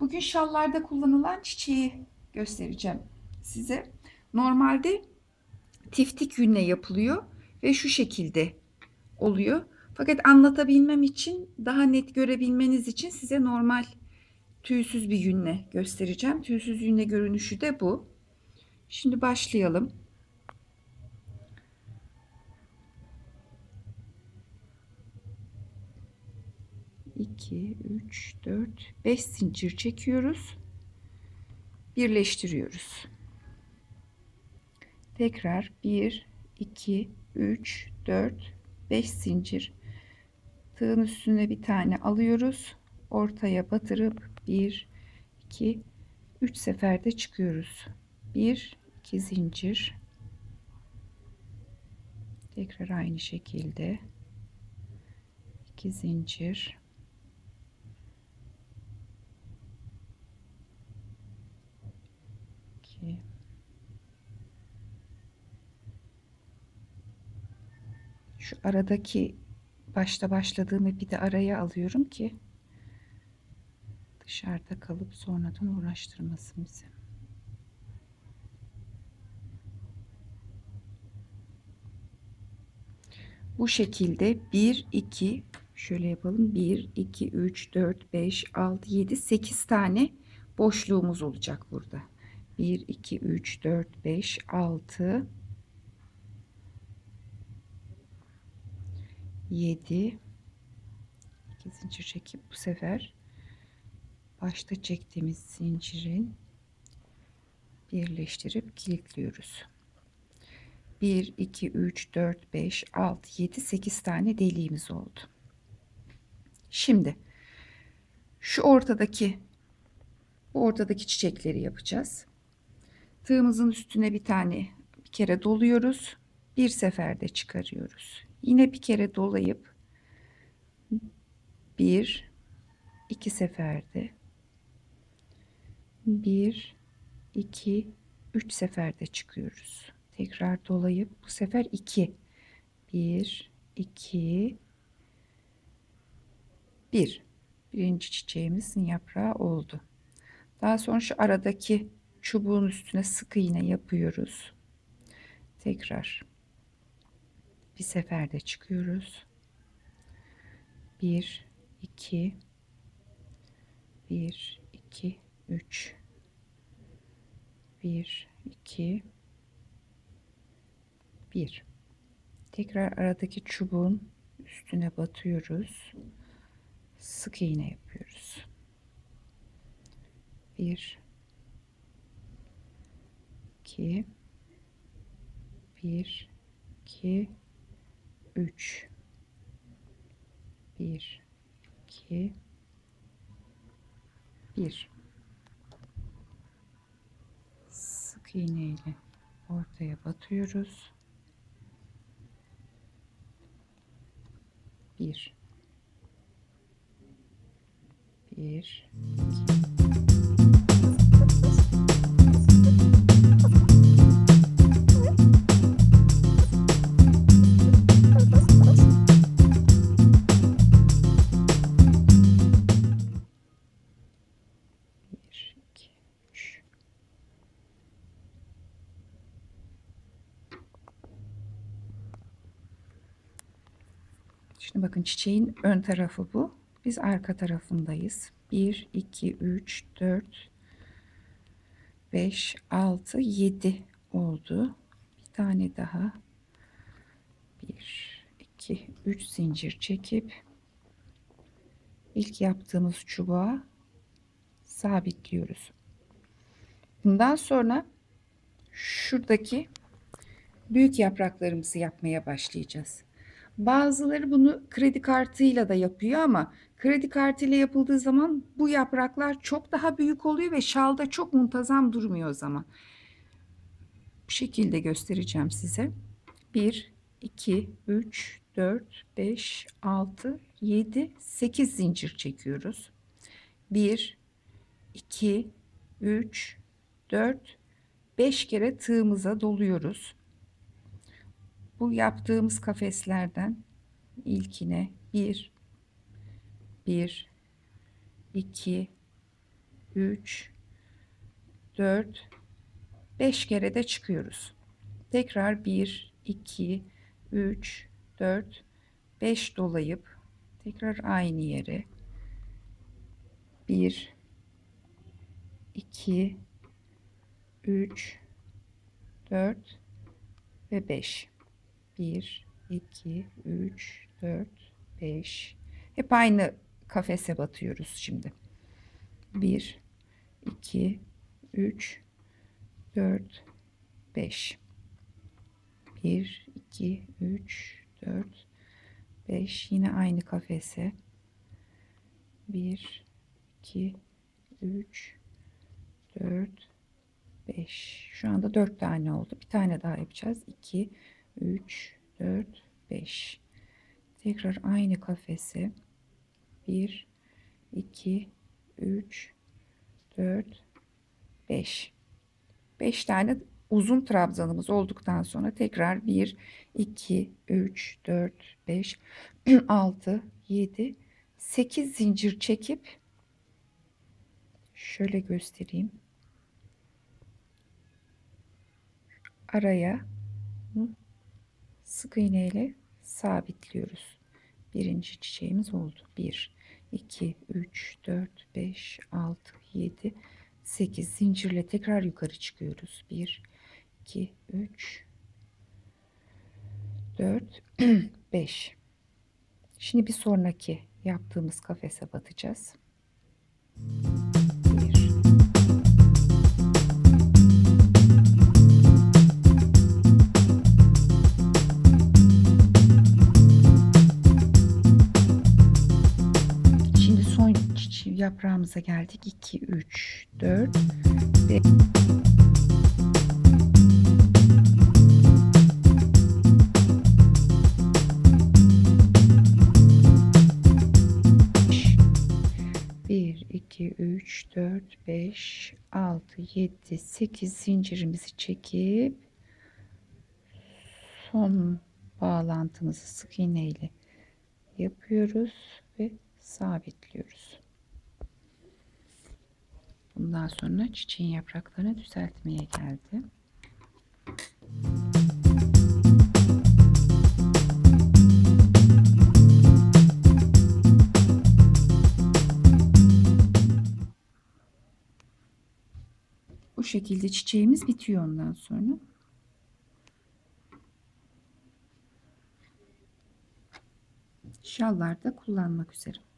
Bugün şallarda kullanılan çiçeği göstereceğim size. Normalde tiftik yünle yapılıyor ve şu şekilde oluyor. Fakat anlatabilmem için daha net görebilmeniz için size normal tüysüz bir yünle göstereceğim. Tüysüz yünle görünüşü de bu. Şimdi başlayalım. 2, 3, 4, 5 zincir çekiyoruz. Birleştiriyoruz. Tekrar 1, 2, 3, 4, 5 zincir. Tığın üstüne bir tane alıyoruz. Ortaya batırıp 1, 2, 3 seferde çıkıyoruz. 1, 2 zincir. Tekrar aynı şekilde 2 zincir 2 şu aradaki başta başladığımı bir de araya alıyorum ki dışarıda kalıp sonradan uğraştırmasın bizi. Bu şekilde 1 2 şöyle yapalım 1 2 3 4 5 6 7 8 tane boşluğumuz olacak burada. 1 2 3 4 5 6 7 2 zincir çekip bu sefer başta çektiğimiz zincirin birleştirip kilitliyoruz. 1 2 3 4 5 6 7 8 tane deliğimiz oldu. Şimdi şu ortadaki bu ortadaki çiçekleri yapacağız. Tığımızın üstüne bir tane bir kere doluyoruz. Bir seferde çıkarıyoruz. Yine bir kere dolayıp bir iki seferde bir iki üç seferde çıkıyoruz. Tekrar dolayıp bu sefer iki bir iki bir birinci çiçeğimizin yaprağı oldu. Daha sonra şu aradaki çubuğun üstüne sık iğne yapıyoruz. Tekrar bir seferde çıkıyoruz. 1 2 1 2 3 1 2 1 Tekrar aradaki çubuğun üstüne batıyoruz. Sık iğne yapıyoruz. 1 2 1 2 3 1 2 1 sık iğne ile ortaya batıyoruz. 1 1 2 Şimdi bakın çiçeğin ön tarafı bu. Biz arka tarafındayız. 1, 2, 3, 4, 5, 6, 7 oldu. Bir tane daha. 1, 2, 3 zincir çekip ilk yaptığımız çubuğa sabitliyoruz. Bundan sonra şuradaki büyük yapraklarımızı yapmaya başlayacağız. Bazıları bunu kredi kartıyla da yapıyor ama kredi kartıyla yapıldığı zaman bu yapraklar çok daha büyük oluyor ve şalda çok muntazam durmuyor o zaman. Bu şekilde göstereceğim size. 1, 2, 3, 4, 5, 6, 7, 8 zincir çekiyoruz. 1, 2, 3, 4, 5 kere tığımıza doluyoruz bu yaptığımız kafeslerden ilkine 1 1 2 3 4 5 kere de çıkıyoruz. Tekrar 1 2 3 4 5 dolayıp tekrar aynı yere 1 2 3 4 ve 5 1 2 3 4 5 hep aynı kafese batıyoruz şimdi. 1 2 3 4 5 1 2 3 4 5 yine aynı kafese. 1 2 3 4 5 şu anda 4 tane oldu. Bir tane daha yapacağız. 2 3 4 5 tekrar aynı kafese 1 2 3 4 5 5 tane uzun trabzanımız olduktan sonra tekrar 1 2 3 4 5 6 7 8 zincir çekip şöyle göstereyim. Araya sık iğne ile sabitliyoruz. Birinci çiçeğimiz oldu. 1 2 3 4 5 6 7 8 zincirle tekrar yukarı çıkıyoruz. 1 2 3 4 5 şimdi bir sonraki yaptığımız kafese batacağız. 1 yaprağımıza geldik. 2, 3, 4 ve bir, iki, üç, dört, beş, altı, yedi, sekiz zincirimizi çekip son bağlantımızı sık iğne ile yapıyoruz ve sabitliyoruz. Bundan sonra çiçeğin yapraklarını düzeltmeye geldi. Bu şekilde çiçeğimiz bitiyor ondan sonra. Şallarda kullanmak üzere.